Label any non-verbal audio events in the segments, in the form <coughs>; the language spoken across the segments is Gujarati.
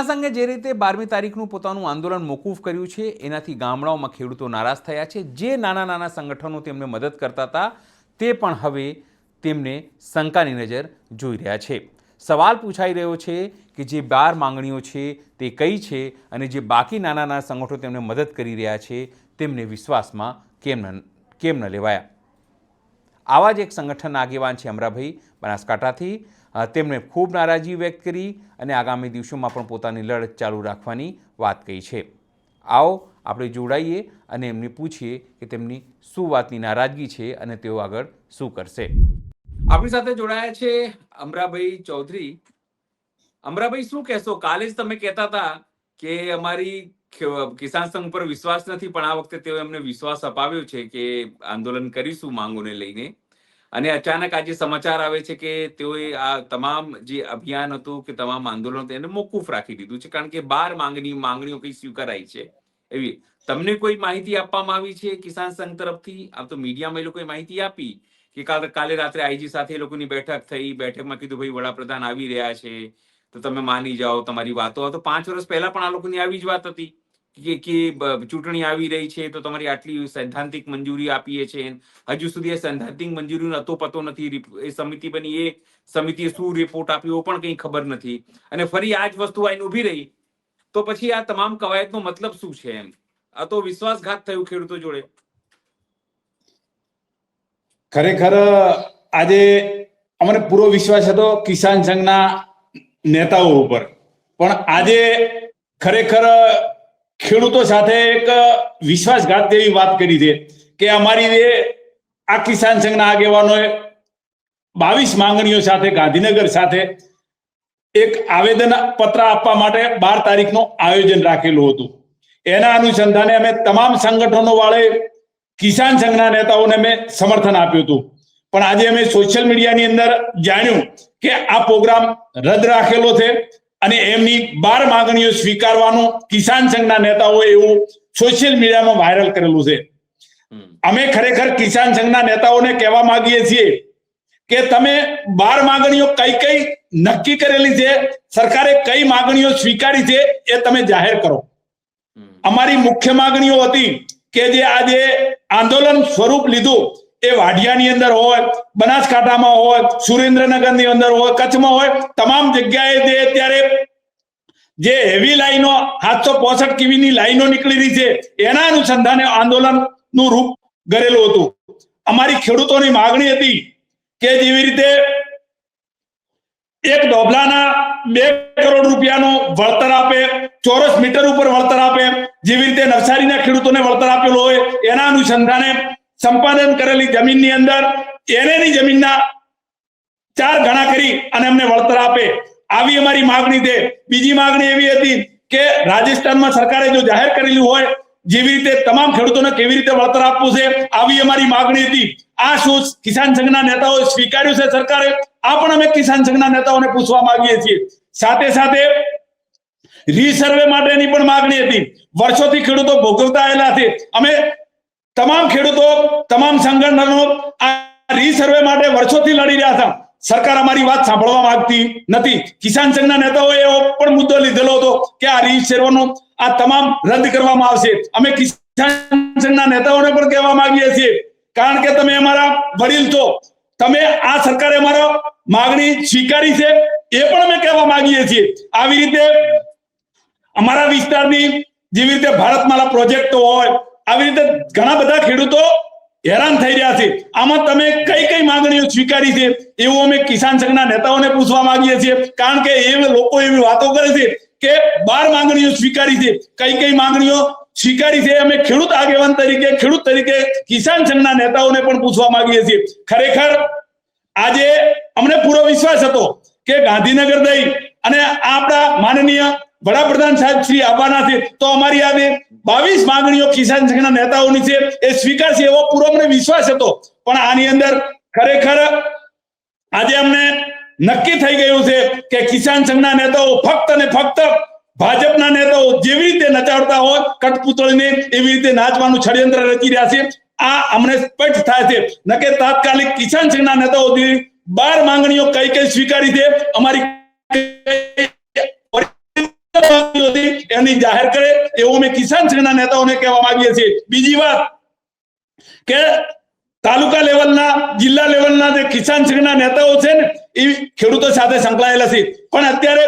સંઘે જે રીતે બારમી તારીખનું પોતાનું આંદોલન મોકૂફ કર્યું છે, એનાથી ગામડાઓમાં ખેડૂતો નારાજ થયા છે. જે નાના નાના સંગઠનો તેમને મદદ કરતા હતા, તે પણ હવે તેમને શંકાની નજર જોઈ રહ્યા છે. સવાલ પૂછાઈ રહ્યો છે કે જે બાર માંગણીઓ છે તે કઈ છે અને જે બાકી નાના નાના સંગઠનો તેમને મદદ કરી રહ્યા છે, તેમને વિશ્વાસમાં કેમ ન કેમ ન લેવાયા? આવા જ એક સંગઠનના આગેવાન છે અમરાભાઈ બનાસકાંઠાથી. તેમણે ખૂબ નારાજી વ્યક્ત કરી અને આગામી દિવસોમાં પણ પોતાની લડત ચાલુ રાખવાની વાત કહી છે. આવો, આપણે જોડાઈએ અને એમને પૂછીએ કે તેમની શું વાતની નારાજગી છે અને તેઓ આગળ શું કરશે. આપણી સાથે જોડાયા છે અમરાભાઈ ચૌધરી. અમરાભાઈ, શું કહેશો? કાલે જ તમે કહેતા હતા કે અમારી કિસાન સંઘ પર વિશ્વાસ નથી, પણ આ વખતે તેઓ એમને વિશ્વાસ અપાવ્યો છે કે આંદોલન કરીશું માંગોને લઈને. અને અચાનક આજે સમાચાર આવે છે કે તેઓએ આ તમામ જે અભિયાન હતું કે તમામ આંદોલન એને મોકૂફ રાખી દીધું છે. કારણ કે બાર માંગણી, માંગણીઓ કઈ સ્વીકારાઈ છે. એવી તમને કોઈ માહિતી આપવામાં આવી છે કિસાન સંઘ તરફથી? આમ તો મીડિયામાં એ લોકોએ માહિતી આપી કે કાલે કાલે રાત્રે આઈજી સાથે એ લોકોની બેઠક થઈ. બેઠકમાં કીધું, ભાઈ વડાપ્રધાન આવી રહ્યા છે. તો તમે માની જાઓ તમારી વાતો. તો પાંચ વર્ષ પહેલા પણ આ લોકોની આવી જ વાત હતી. કે કે ચૂંટણી આવી રહી છે તો તમારી આટલી સૈદ્ધાંતિક મંજૂરી આપીએ છે. હજુ સુધી એ સૈદ્ધાંતિક મંજૂરીનો અતો પતો નથી એ સમિતિ બની, એ સમિતિએ શું રિપોર્ટ આપ્યો પણ કંઈ ખબર નથી. અને ફરી આ જ વસ્તુ આઈને ઊભી રહી, તો પછી આ તમામ કવાયતનો મતલબ શું છે એમ? આ તો વિશ્વાસઘાત થયું ખેડૂતો જોડે. ખરેખર, આજે અમને પૂરો વિશ્વાસ હતો કિસાન સંઘના નેતાઓ ઉપર. પણ આજે ખરેખર ખેડૂતો સાથે એક વિશ્વાસઘાત જેવી વાત કરી છે કે અમારી જે આ કિસાન સંઘના આગેવાનોએ બાવીસ માંગણીઓ સાથે ગાંધીનગર સાથે એક આવેદન પત્ર આપવા માટે બાર તારીખનું આયોજન રાખેલું હતું. એના અનુસંધાને અમે તમામ સંગઠનો વાળે કિસાન સંઘના નેતાઓને અમે સમર્થન આપ્યું હતું. પણ આજે અમે સોશિયલ મીડિયાની અંદર જાણ્યું કે આ પ્રોગ્રામ રદ રાખેલો છે. અને એમની બાર માંગણીઓ સ્વીકારવાનું કિસાન સંઘના નેતાઓએ એવું સોશિયલ મીડિયામાં વાયરલ કરેલું છે. અમે ખરેખર કિસાન સંઘના નેતાઓને કહેવા માંગીએ છીએ કે તમે બાર માંગણીઓ કઈ કઈ નક્કી કરેલી છે, સરકારે કઈ માંગણીઓ સ્વીકારી છે એ તમે જાહેર કરો. અમારી મુખ્ય માંગણીઓ હતી કે જે આજે આંદોલન સ્વરૂપ લીધું એ વાઢિયાની અંદર હોય, બનાસકાંઠામાં હોય, સુરેન્દ્રનગરની અંદર હોય, કચ્છમાં હોય, તમામ જગ્યાએ જે અત્યારે જે હેવી લાઈનો સાતસો પોસઠ કિવીની લાઈનો નીકળી રહી છે, એના અનુસંધાને આંદોલનનું રૂપ ગરેલું હતું. અમારી ખેડૂતોની માગણી હતી કે જેવી રીતે એક ડોભલાના બે કરોડ રૂપિયાનું વળતર આપે, ચોરસ મીટર ઉપર વળતર આપે, જેવી રીતે નવસારીના ખેડૂતોને વળતર આપેલું હોય, એના અનુસંધાને સંપાદન કરેલી જમીનની અંદર એનેની જમીનના ચાર ગણા કરી અને અમને વળતર આપે. આવી અમારી માગણી છે. બીજી માગણી એવી હતી કે રાજસ્થાનમાં સરકારે જો જાહેર કરેલું હોય, જેવી રીતે તમામ ખેડૂતોને કેવી રીતે વળતર આપવું છે, આવી અમારી માગણી હતી. આ શું કિસાન સંઘના નેતાઓએ સ્વીકાર્યું છે સરકારે? આ પણ અમે કિસાન સંઘના નેતાઓને પૂછવા માંગીએ છીએ. સાથે સાથે રીસર્વે માટેની પણ માગણી હતી. વર્ષોથી ખેડૂતો ભોગવતા આવેલા છે. અમે તમામ ખેડૂતો, તમામ સંગઠનો આ રીસર્વે માટે વર્ષોથી લડી રહ્યા હતા. સરકાર અમારી વાત સાંભળવા માંગતી નથી. કિસાન સંઘના નેતાઓએ પણ મુદ્દો લીધેલો હતો કે આ રીસર્વનો આ તમામ રદ કરવામાં આવશે. અમે કિસાન સંઘના નેતાઓને પણ કહેવા માંગીએ છીએ. કારણ કે તમે અમારા વડીલ છો. તમે આ સરકારે અમારો માગણી સ્વીકારી છે. એ પણ અમે કહેવા માંગીએ છીએ. આવી રીતે અમારા વિસ્તારની જેવી રીતે ભારતમાલા પ્રોજેક્ટો હોય આવી રીતે ઘણા બધા ખેડૂતો હેરાન થઈ રહ્યા છે. આમાં તમે કઈ કઈ માંગણીઓ સ્વીકારી છે? એવું અમે કિસાન સંઘના નેતાઓને પૂછવા માંગીએ છીએ. કારણ કે એ લોકો એવી વાતો કરે છે કે બાર માંગણીઓ સ્વીકારી છે. કઈ કઈ માંગણીઓ સ્વીકારી છે અમે ખેડૂત આગેવાન તરીકે, ખેડૂત તરીકે કિસાન સંઘના નેતાઓને પણ પૂછવા માંગીએ છીએ. ખરેખર આજે અમને પૂરો વિશ્વાસ હતો કે ગાંધીનગર દઈ અને આપણા માનનીય વડાપ્રધાન સાહેબ શ્રી આવવાના છે તો અમારી આજે બાવીસ માંગણીઓ કિસાન સંઘના નેતાઓની છે, એ સ્વીકારશે એવો પૂરો અમને વિશ્વાસ હતો. પણ આની અંદર ખરેખર આજે અમને નક્કી થઈ ગયું છે કે કિસાન સંઘના નેતાઓ ફક્ત ને ફક્ત ભાજપના નેતાઓ જેવી રીતે નચાડતા હોય, કટપુતળીને એવી રીતે નાચવાનું ષડયંત્ર રચી રહ્યા છે, આ અમને સ્પષ્ટ થાય છે. નકે તાત્કાલિક કિસાન સંઘના નેતાઓ બાર માંગણીઓ કઈ કઈ સ્વીકારી છે, અમારી હતી એની જાહેર કરે એવું અમે કિસાન શ્રેણીના નેતાઓને કહેવા માંગીએ છીએ. બીજી વાત કે તાલુકા લેવલના, જિલ્લા લેવલના જે કિસાન શ્રેણીના નેતાઓ છે ને, એ ખેડૂતો સાથે સંકળાયેલા છે. પણ અત્યારે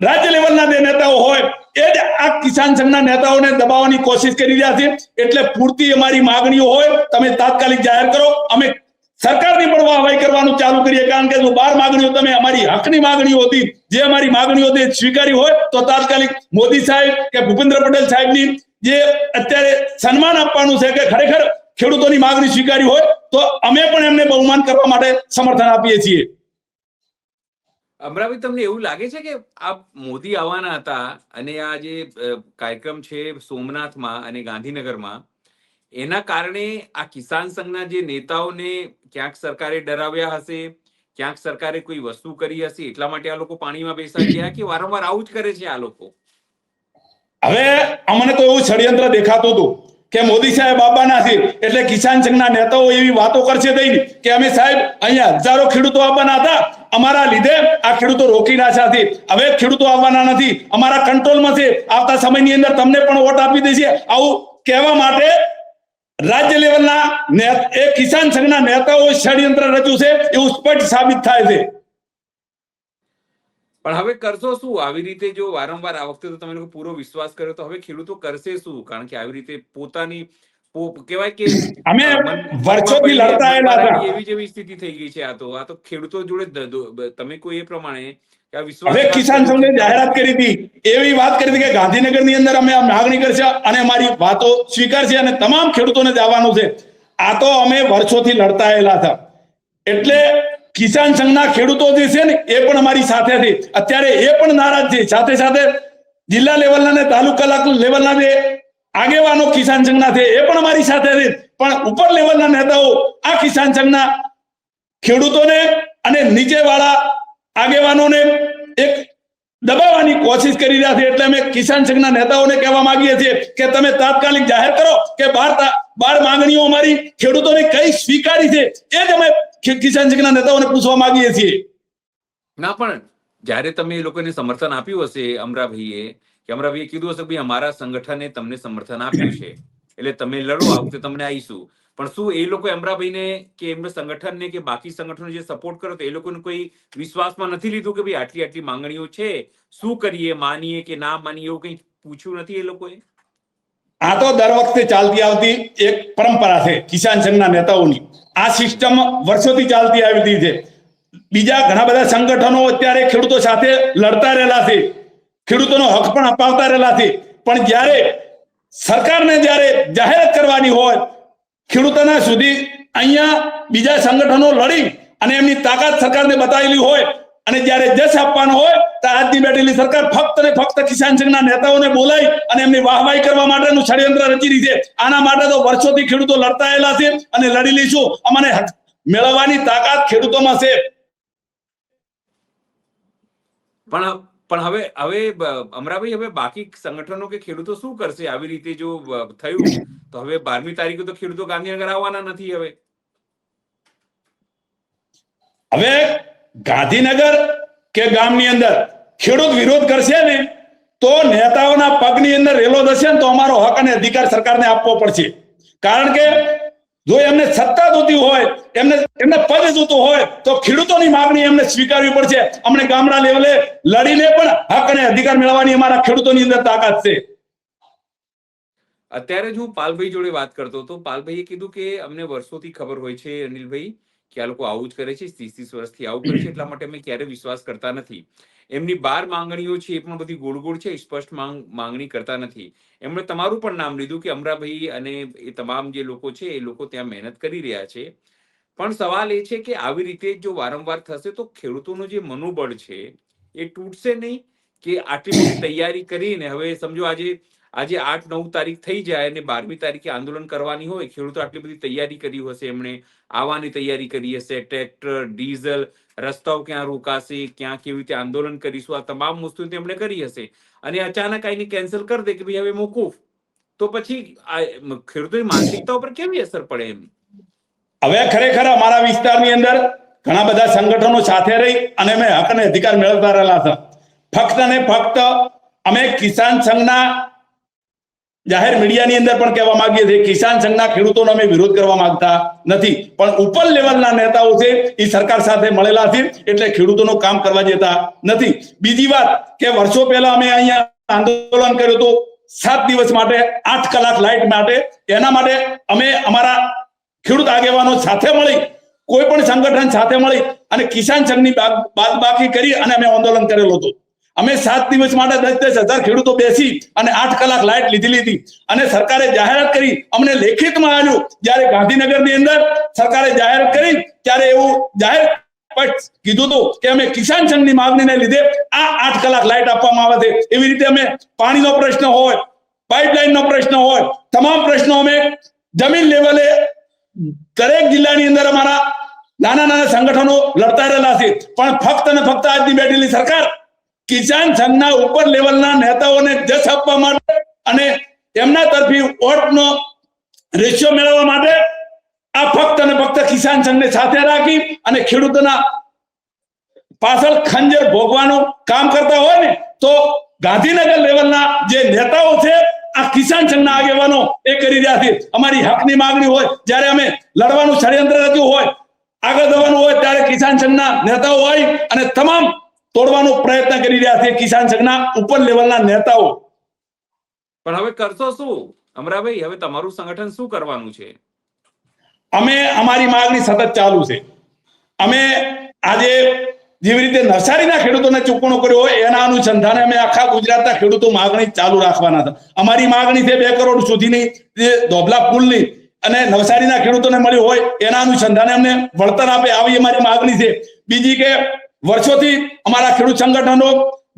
રાજ્ય લેવલના જે નેતાઓ હોય, એ જ આ કિસાન સંઘના નેતાઓને દબાવવાની કોશિશ કરી રહ્યા છે. એટલે પૂરતી અમારી માગણીઓ હોય, તમે તાત્કાલિક જાહેર કરો. અમે સરકારની પણ વાહવાહી કરવાનું ચાલુ કરીએ. કારણ કે જો બાર માગણીઓ, તમે અમારી હકની માગણીઓ હતી. જે અમારી માગણીઓ હતી સ્વીકારી હોય, તો તાત્કાલિક મોદી સાહેબ કે ભૂપેન્દ્ર પટેલ સાહેબની જે અત્યારે સન્માન આપવાનું છે કે ખરેખર ખેડૂતોની માગણી સ્વીકારી હોય, તો અમે પણ એમને બહુમાન કરવા માટે સમર્થન આપીએ છીએ. અમરાભાઈ, તમને એવું લાગે છે કે આ મોદી આવવાના હતા અને આ જે કાર્યક્રમ છે સોમનાથમાં અને ગાંધીનગરમાં એના કારણે આ કિસાન સંઘના જે નેતાઓને ક્યાંક સરકારે ડરાવ્યા હશે, ક્યાંક સરકારે કોઈ વસ્તુ કરી હશે, એટલા માટે આ લોકો પાણીમાં બેસાઈ ગયા કે વારંવાર આવું જ કરે છે આ લોકો? હવે અમને તો એવું ષડયંત્ર દેખાતું હતું કે મોદી સાહેબ આવવાના છે, એટલે કિસાન સંઘના નેતાઓ એવી વાતો કરશે નહીં કે અમે સાહેબ અહીંયા હજારો ખેડૂતો આવવાના હતા, અમારા લીધે આ ખેડૂતો રોકી નાખ્યા છે હવે ખેડૂતો આવવાના નથી, અમારા કંટ્રોલમાં છે, આવતા સમયની અંદર તમને પણ વોટ આપી દેશે. આવું કહેવા માટે રાજ્ય લેવલના એ કિસાન સંઘના નેતાઓ ષડયંત્ર રચ્યું છે, એવું સ્પષ્ટ સાબિત થાય છે. પણ હવે કરશો શું? આવી રીતે જો વારંવાર આ વખતે તો તમે લોકો પૂરો વિશ્વાસ કર્યો, તો હવે ખેડૂતો કરશે શું? કારણ કે આવી રીતે પોતાની કહેવાય કે <coughs> અમે વર્ષોથી લડતા આવેલા હતા. એવી જેવી સ્થિતિ થઈ ગઈ છે આ તો. આ તો ખેડૂતો જોડે તમે કોઈ એ પ્રમાણે હવે કિસાન સંઘે જાહેરાત કરી હતી. એવી વાત કરી હતી કે ગાંધીનગરની અંદર અમે માગણી કરશે અને અમારી વાતો સ્વીકારશે અને તમામ ખેડૂતોને જવાનું છે. આ તો અમે વર્ષોથી લડતા આવેલા હતા. એટલે કિસાન સંઘના ખેડૂતો જે છે ને એ પણ અમારી સાથે હતી. અત્યારે એ પણ નારાજ છે. સાથે સાથે જિલ્લા લેવલના ને તાલુકા લેવલના જે આગેવાનો કિસાન સંઘના છે, એ પણ અમારી સાથે છે. પણ ઉપર લેવલના નેતાઓ આ કિસાન સંઘના ખેડૂતોને અને નીચેવાળા આગેવાનોને એક દબાવવાની કોશિશ કરી રહ્યા છે. એટલે અમે કિસાન સંઘના નેતાઓને કહેવા માંગીએ છીએ કે તમે તાત્કાલિક જાહેર કરો કે બાર બાર માંગણીઓ અમારી ખેડૂતોને કઈ સ્વીકારી છે, એ જ અમે કિસાન સંઘના નેતાઓને પૂછવા માંગીએ છીએ. ના પણ જ્યારે તમે એ લોકોને સમર્થન આપ્યું હશે, અમરાભાઈએ, કે અમરાભાઈએ કીધું હશે ભાઈ અમારા સંગઠને તમને સમર્થન આપ્યું છે. એટલે તમે લડો, આ તમને આવીશું. પણ શું એ લોકો અમરાભાઈને કે એમના સંગઠનને કે બાકી સંગઠનો જે સપોર્ટ કરો તો એ લોકોને કોઈ વિશ્વાસમાં નથી લીધું કે ભાઈ આટલી આટલી માંગણીઓ છે? શું કરીએ, માનીએ કે ના માનીએ એવું કંઈ પૂછ્યું નથી એ લોકોએ? આ તો દર વખતે ચાલતી આવતી એક પરંપરા છે, કિસાન સંઘના નેતાઓની. આ સિસ્ટમ વર્ષોથી ચાલતી આવી છે બીજા ઘણા બધા સંગઠનો અત્યારે ખેડૂતો સાથે લડતા રહેલા છે. ખેડૂતોનો હક પણ અપાવતા રહેલા છે. પણ જ્યારે સરકારને જ્યારે જાહેરાત કરવાની હોય, ખેડૂતોના સુધી અહીંયા બીજા સંગઠનો લડી અને એમની તાકાત સરકારને બતાવેલી હોય અને જ્યારે જશ આપવાનો હોય, તો આજની બેઠેલી સરકાર ફક્ત ને ફક્ત કિસાન સંઘના નેતાઓને બોલાવી અને એમની વાહવાહી કરવા માટેનું ષડયંત્ર રચી રહી છે. આના માટે તો વર્ષોથી ખેડૂતો લડતા છે અને લડી લઈશું. અમને મેળવવાની તાકાત ખેડૂતોમાં છે. પણ પણ હવે હવે અમરાભાઈ, હવે બાકી સંગઠનો કે ખેડૂતો શું કરશે? આવી રીતે જો થયું, તો હવે બારમી તારીખે તો ખેડૂતો ગાંધીનગર આવવાના નથી હવે. હવે ગાંધીનગર કે ગામની અંદર ખેડૂત વિરોધ કરશે ને, તો નેતાઓના પગની અંદર રેલો થશે ને તો અમારો હક અને અધિકાર સરકારને આપવો પડશે. કારણ કે જો એમને સત્તા જોતી હોય, એમને એમને પદ જોતું હોય, તો ખેડૂતોની માગણી એમને સ્વીકારવી પડશે. અમને ગામડા લેવલે લડીને પણ હક અને અધિકાર મેળવવાની અમારા ખેડૂતોની અંદર તાકાત છે. અત્યારે જ હું પાલભાઈ જોડે વાત કરતો હતો. પાલભાઈએ કીધું કે અમને વર્ષોથી ખબર હોય છે, અનિલભાઈ. કે આ લોકો આવું જ કરે છે, ત્રીસ ત્રીસ વર્ષથી આવું કરે છે, એટલા માટે અમે ક્યારે વિશ્વાસ કરતા નથી. એમની બાર માંગણીઓ છે, એ પણ બધી ગોળ ગોળ છે સ્પષ્ટ માંગ, માંગણી કરતા નથી. એમણે તમારું પણ નામ લીધું કે અમરાભાઈ અને એ તમામ જે લોકો છે, એ લોકો ત્યાં મહેનત કરી રહ્યા છે. પણ સવાલ એ છે કે આવી રીતે જો વારંવાર થશે તો ખેડૂતોનું જે મનોબળ છે, એ તૂટશે નહીં? કે આટલી બધી તૈયારી કરીને, હવે સમજો આજે આજે આઠ, નવ તારીખ થઈ જાય અને બારમી તારીખે આંદોલન કરવાની હોય, ખેડૂતો આટલી બધી તૈયારી કરી હશે, એમણે આવવાની તૈયારી કરી હશે, ટ્રેક્ટર, ડીઝલ, રસ્તાઓ ક્યાં રોકાશે, ક્યાં કેવી રીતે આંદોલન કરીશું, આ તમામ વસ્તુ તેમણે કરી હશે. અને અચાનક આઈને કેન્સલ કરી દે કે ભાઈ હવે મોકૂફ. તો પછી ખેડૂતોની માનસિકતા ઉપર કેવી અસર પડે એમ? હવે ખરેખર અમારા વિસ્તારની અંદર ઘણા બધા સંગઠનો સાથે રહી અને અમે હક અને અધિકાર મેળવતા રહેલા હતા. ફક્ત ને ફક્ત અમે કિસાન સંઘના જાહેર મીડિયાની અંદર પણ કહેવા માંગીએ છીએ, કિસાન સંઘના ખેડૂતોનો અમે વિરોધ કરવા માંગતા નથી. પણ ઉપર લેવલના નેતાઓ છે, એ સરકાર સાથે મળેલા છે, એટલે ખેડૂતોનું કામ કરવા જતા નથી. બીજી વાત કે વર્ષો પહેલા અમે અહીંયા આંદોલન કર્યું હતું, સાત દિવસ માટે, આઠ કલાક લાઇટ માટે. એના માટે અમે અમારા ખેડૂત આગેવાનો સાથે મળી, કોઈ પણ સંગઠન સાથે મળી અને કિસાન સંઘની બાદબાકી કરી અને અમે આંદોલન કરેલું હતું. અમે સાત દિવસ માટે દસ દસ હજાર ખેડૂતો બેસી અને આઠ કલાક લાઇટ લીધી લીધી. અને સરકારે જાહેરાત કરી, અમને લેખિતમાં આવ્યું જ્યારે ગાંધીનગરની અંદર સરકારે જાહેરાત કરી, ત્યારે એવું જાહેર કીધું હતું કે અમે કિસાન સંઘની માંગણીને લીધે આ આઠ કલાક લાઇટ આપવામાં આવે છે. એવી રીતે અમે પાણીનો પ્રશ્ન હોય, પાઇપલાઇનનો પ્રશ્ન હોય, તમામ પ્રશ્નો અમે જમીન લેવલે દરેક જિલ્લાની અંદર અમારા નાના નાના સંગઠનો લડતા રહેલા છે. પણ ફક્ત ને ફક્ત આજની બેઠેલી સરકાર કિસાન સંઘના ઉપર લેવલના નેતાઓને જશ આપવા માટે અને એમના તરફી વોટનો રેશિયો મેળવવા માટે આ ફક્ત અને ફક્ત કિસાન સંઘને સાથે રાખી અને ખેડૂતોના પાછળ ખંજર ભોગવાનું કામ કરતા હોય ને, તો ગાંધીનગર લેવલના જે નેતાઓ છે, આ કિસાન સંઘના આગેવાનો એ કરી રહ્યા છે. અમારી હકની માંગણી હોય, જ્યારે અમે લડવાનું ષડયંત્ર રચ્યું હોય, આગળ જવાનું હોય, ત્યારે કિસાન સંઘના નેતાઓ હોય અને તમામ તોડવાનો પ્રયત્ન કરી રહ્યા છે કિસાન સંઘના ઉપર લેવલના નેતાઓ. પણ હવે કરશો શું? અમરાભાઈ હવે તમારું સંગઠન શું કરવાનું છે? અમે અમારી માંગણી સતત ચાલુ છે. અમે આજે જેવી રીતે નવસારીના ખેડૂતોને ચૂકવણો કર્યો હોય એના અનુસંધાને અમે આખા ગુજરાતના ખેડૂતો માગણી ચાલુ રાખવાના હતા. અમારી માગણી છે બે કરોડ સુધીની જે ધોબલા પુલની અને નવસારીના ખેડૂતોને મળ્યું હોય એના અનુસંધાને અમને વળતર આપે આવી અમારી માગણી છે. બીજી કે વર્ષોથી અમારા ખેડૂત સંગઠનો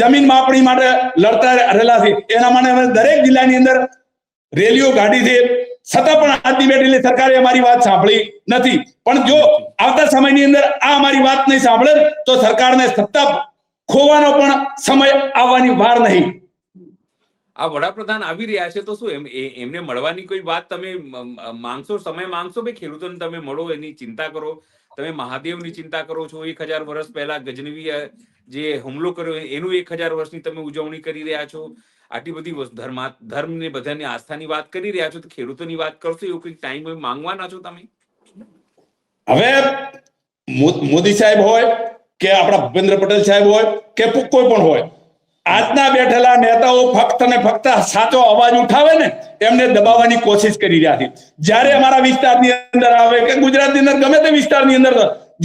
જમીન માપણી માટે લડતા રહેલા છે. એના માટે અમે દરેક જિલ્લાની અંદર રેલીઓ કાઢી છે. છતાં પણ આજની બેઠેલી સરકારે અમારી વાત સાંભળી નથી. પણ જો આવતા સમયની અંદર આ અમારી વાત નહીં સાંભળે તો સરકારને સત્તા ખોવાનો પણ સમય આવવાની વાર નહીં. આ વડાપ્રધાન આવી રહ્યા છે તો શું એમ એમને મળવાની કોઈ વાત તમે માંગશો, સમય માંગશો? ભાઈ ખેડૂતોને તમે મળો, એની ચિંતા કરો. તમે મહાદેવની ચિંતા કરો છો, એક હજાર વર્ષ પહેલા ગજનવી જે હુમલો કર્યો, એનું એક હજાર વર્ષની તમે ઉજવણી કરી રહ્યા છો. આટલી બધી ધર્મા ધર્મ ને બધાની આસ્થાની વાત કરી રહ્યા છો, તો ખેડૂતોની વાત કરશો, એવું કંઈક ટાઈમ માંગવાના છો તમે? હવે મોદી સાહેબ હોય કે આપણા ભૂપેન્દ્ર પટેલ સાહેબ હોય કે કોઈ પણ હોય આજના બેઠેલા નેતાઓ ફક્ત ને ફક્ત સાચો અવાજ ઉઠાવે ને, એમને દબાવવાની કોશિશ કરી રહ્યા છે. જ્યારે અમારા વિસ્તારની અંદર આવે કે ગુજરાતની અંદર ગમે તે વિસ્તારની અંદર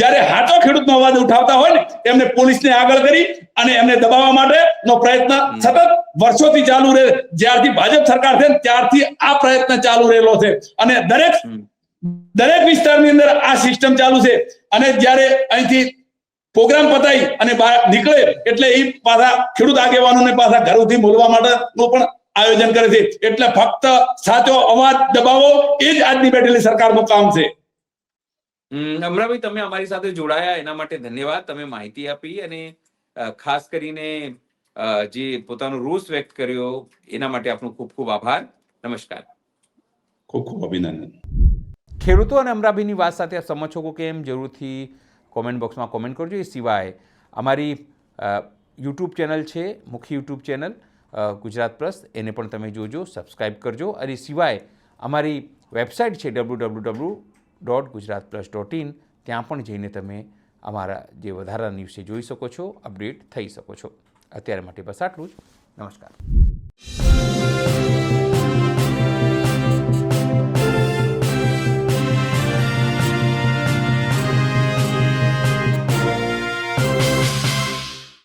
જ્યારે હાચો ખેડૂતનો અવાજ ઉઠાવતા હોય ને, એમને પોલીસને આગળ કરી અને એમને દબાવવા માટેનો પ્રયત્ન સતત વર્ષોથી ચાલુ રહે, જ્યારથી ભાજપ સરકાર છે ને, ત્યારથી આ પ્રયત્ન ચાલુ રહેલો છે. અને દરેક દરેક વિસ્તારની અંદર આ સિસ્ટમ ચાલુ છે. અને જ્યારે અહીંથી પ્રોગ્રામ પતાઈ અને નીકળે એટલે એ પાછા ખેડૂત આગેવાનોને પાછા ઘરોથી બોલવા માટેનું પણ આયોજન કરે છે. એટલે ફક્ત સાચો અવાજ દબાવો એ જ આજની બેઠેલી સરકારનું કામ છે. અમરાભાઈ તમે અમારી સાથે જોડાયા એના માટે ધન્યવાદ. તમે માહિતી આપી અને ખાસ કરીને જે પોતાનો રોષ વ્યક્ત કર્યો એના માટે આપનો ખૂબ ખૂબ આભાર. નમસ્કાર. ખૂબ ખૂબ અભિનંદન. ખેડૂતો અને અમરાભાઈની વાત સાથે સમજો કે કેમ જરૂરથી કોમેન્ટ બોક્સમાં કોમેન્ટ કરજો. એ સિવાય અમારી યુટ્યુબ ચેનલ છે, મુખ્ય યુટ્યુબ ચેનલ ગુજરાત પ્લસ. એને પણ તમે જોજો સબસ્ક્રાઈબ કરજો. અને સિવાય અમારી વેબસાઇટ છે W W W dot Gujarat plus dot in. ત્યાં પણ જઈને તમે અમારા જે વધારાના ન્યૂઝ છે જોઈ શકો છો, અપડેટ થઈ શકો છો. અત્યારે માટે બસ આટલું જ. નમસ્કાર.